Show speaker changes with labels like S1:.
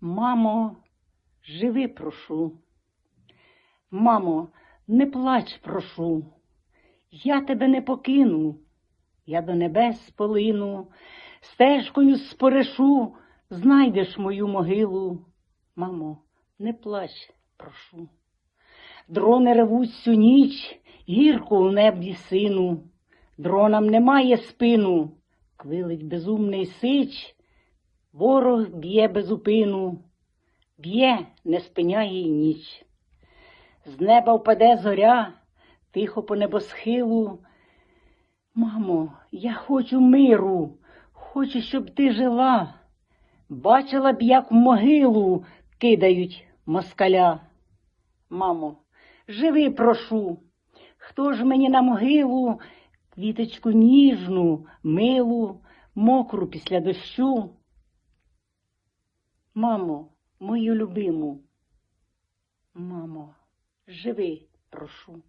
S1: Мамо, живи, прошу. Мамо, не плач, прошу. Я тебе не покину, я до небес полину, стежкою спорешу, знайдеш мою могилу. Мамо, не плач, прошу. Дрони ревуть всю ніч, гірко у небі сину. Дронам немає спину, квилить безумний сич, ворог б'є без упину, б'є, не спиняє й ніч. З неба впаде зоря, тихо по небосхилу. Мамо, я хочу миру, хочу, щоб ти жила. Бачила б, як в могилу кидають москаля. Мамо, живи, прошу. Хто ж мені на могилу квіточку ніжну, милу, мокру після дощу? Мамо, мою любиму. Мамо, живи, прошу.